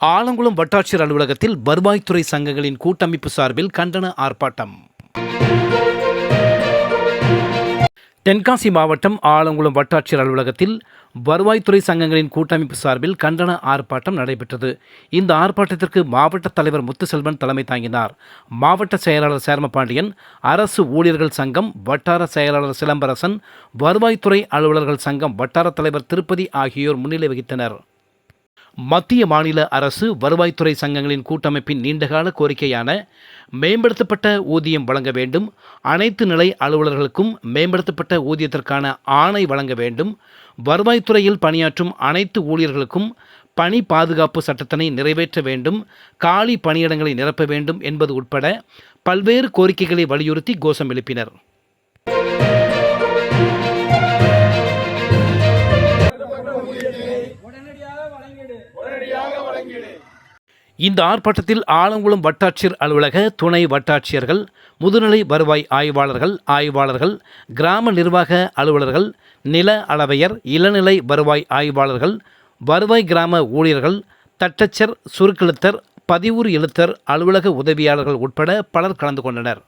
ஆலங்குளம் வட்டாட்சியர் அலுவலகத்தில் வருவாய்த்துறை சங்கங்களின் கூட்டமைப்பு சார்பில் கண்டன ஆர்ப்பாட்டம். தென்காசி மாவட்டம் ஆலங்குளம் வட்டாட்சியர் அலுவலகத்தில் வருவாய்த்துறை சங்கங்களின் கூட்டமைப்பு சார்பில் கண்டன ஆர்ப்பாட்டம் நடைபெற்றது. இந்த ஆர்ப்பாட்டத்திற்கு மாவட்ட தலைவர் முத்துசெல்வன் தலைமை தாங்கினார். மாவட்ட செயலாளர் சேர்மபாண்டியன் அரசு ஊழியர்கள் சங்கம் வட்டார செயலாளர் சிலம்பரசன் வருவாய்த்துறை அலுவலர்கள் சங்கம் வட்டார தலைவர் திருப்பதி ஆகியோர் முன்னிலை வகித்தனர். மத்திய மாநில அரசு வருவாய்த்துறை சங்கங்களின் கூட்டமைப்பின் நீண்டகால கோரிக்கையான மேம்படுத்தப்பட்ட ஊதியம் வழங்க வேண்டும் அனைத்து நிலை அலுவலர்களுக்கும் மேம்படுத்தப்பட்ட ஊதியத்திற்கான ஆணை வழங்க வேண்டும் வருவாய்த்துறையில் பணியாற்றும் அனைத்து ஊழியர்களுக்கும் பணி பாதுகாப்பு சட்டத்தினை நிறைவேற்ற வேண்டும் காலி பணியிடங்களை நிரப்ப வேண்டும் என்பது உட்பட பல்வேறு கோரிக்கைகளை வலியுறுத்தி கோஷம் எழுப்பினர். இந்த ஆர்ப்பாட்டத்தில் ஆலங்குளம் வட்டாட்சியர் அலுவலக துணை வட்டாட்சியர்கள் முதுநிலை வருவாய் ஆய்வாளர்கள் ஆய்வாளர்கள் கிராம நிர்வாக அலுவலர்கள் நில அளவையர் இளநிலை வருவாய் ஆய்வாளர்கள் வருவாய் கிராம ஊழியர்கள் தட்டச்சர் சுருக்கெழுத்தர் பதிவுறு எழுத்தர் அலுவலக உதவியாளர்கள் உட்பட பலர் கலந்து கொண்டனர்.